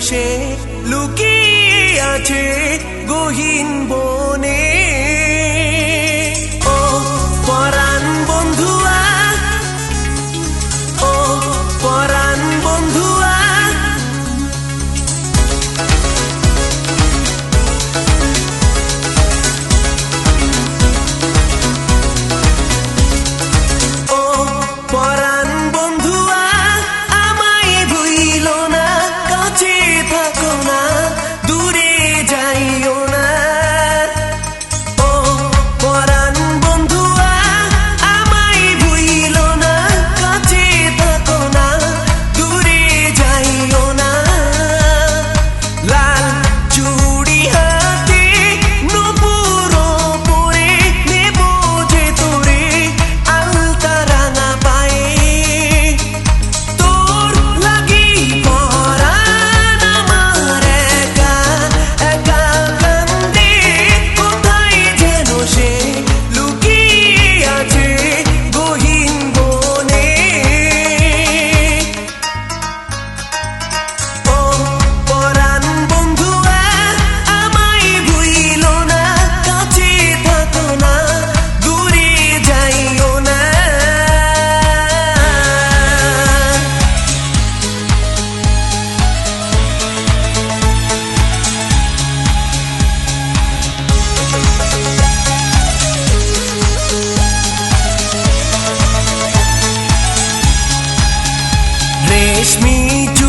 সে লুকিয়ে আছে গহীন বোধ। takes me